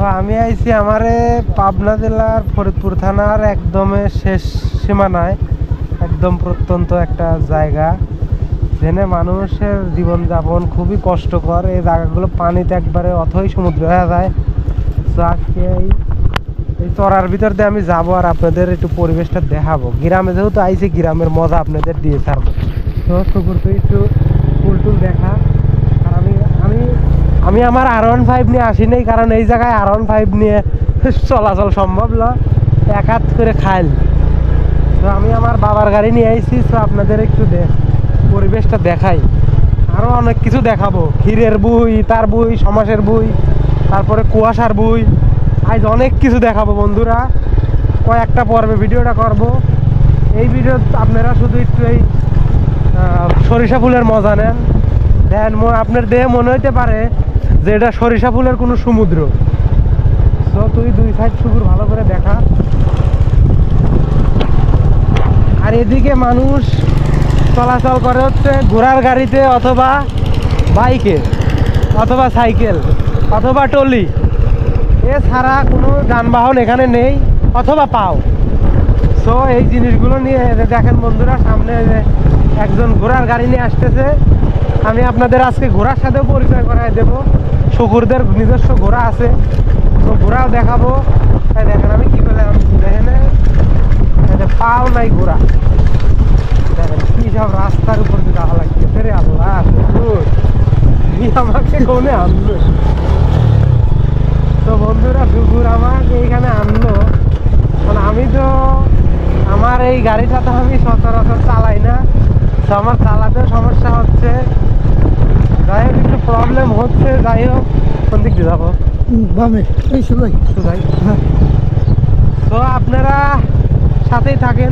তো আমি আইছি আমারে পাবনা জেলার ফরিদপুর থানার একদমে শেষ সীমানায়, একদম প্রত্যন্ত একটা জায়গা, যেখানে মানুষের জীবনযাপন খুবই কষ্টকর। এই জায়গাগুলো পানিতে একবারে অথই সমুদ্র হয়ে যায়। তো আজকে এই চড়ার ভিতর দিয়ে আমি যাব আর আপনাদের একটু পরিবেশটা দেখাবো। গ্রামে যেহেতু আইছি, গ্রামের মজা আপনাদের দিয়ে ছাড়বো। তো শুকুর তুই একটু ফুল টুল দেখা। আমি আমার আর ওয়ান ফাইভ নিয়ে আসি নাই, কারণ এই জায়গায় আর ওয়ান ফাইভ নিয়ে চলাচল সম্ভব না। এক হাত করে খাইল। তো আমি আমার বাবার গাড়ি নিয়ে আইছি, তো আপনাদের একটু পরিবেশটা দেখাই। আরও অনেক কিছু দেখাবো। ক্ষীরের বই তার বই, সমাসের বই, তারপরে কুয়াশার বই। আজ অনেক কিছু দেখাবো বন্ধুরা। কয়েকটা পর্বে ভিডিওটা করব। এই ভিডিও আপনারা শুধু একটু এই সরিষা ফুলের মজা নেন। দেন আপনার দেহে মনে হইতে পারে যে এটা সরিষা ফুলের কোনো সমুদ্র। তো তুই দুই সাইড শুকুর ভালো করে দেখা। আর এদিকে মানুষ চলাচল করে হচ্ছে ঘোড়ার গাড়িতে অথবা বাইকে, অথবা সাইকেল, অথবা টলি এছাড়া কোনো যানবাহন এখানে নেই, অথবা পাও। সো এই জিনিসগুলো নিয়ে দেখেন বন্ধুরা, সামনে একজন ঘোড়ার গাড়ি নিয়ে আসতেছে। আমি আপনাদের আজকে ঘোড়ার সাথেও পরিচয় করাই দেবো। শুকুরদের নিজস্ব ঘোড়া আছে। তো ঘোড়াও দেখাবো। তাই দেখেন আমি কি করলাম? দেখেন পাও নাই ঘোড়া। দেখেন কি সব রাস্তার উপর দিয়ে যাওয়া লাগছে। রে আল্লাহ আমাকে কোনে আনলো? তো বন্ধুরা কুকুর আমাকে এইখানে আনলো। মানে আমি তো, আমার এই গাড়িটা তো আমি সচরাচর চালাই না। তো আমার চালাতে সমস্যা হচ্ছে। যাই হোক একটু প্রবলেম হচ্ছে যাই হোক। কোন দিক দিয়ে যাব? বামে। এই সোজাই তো তো আপনারা সাথেই থাকেন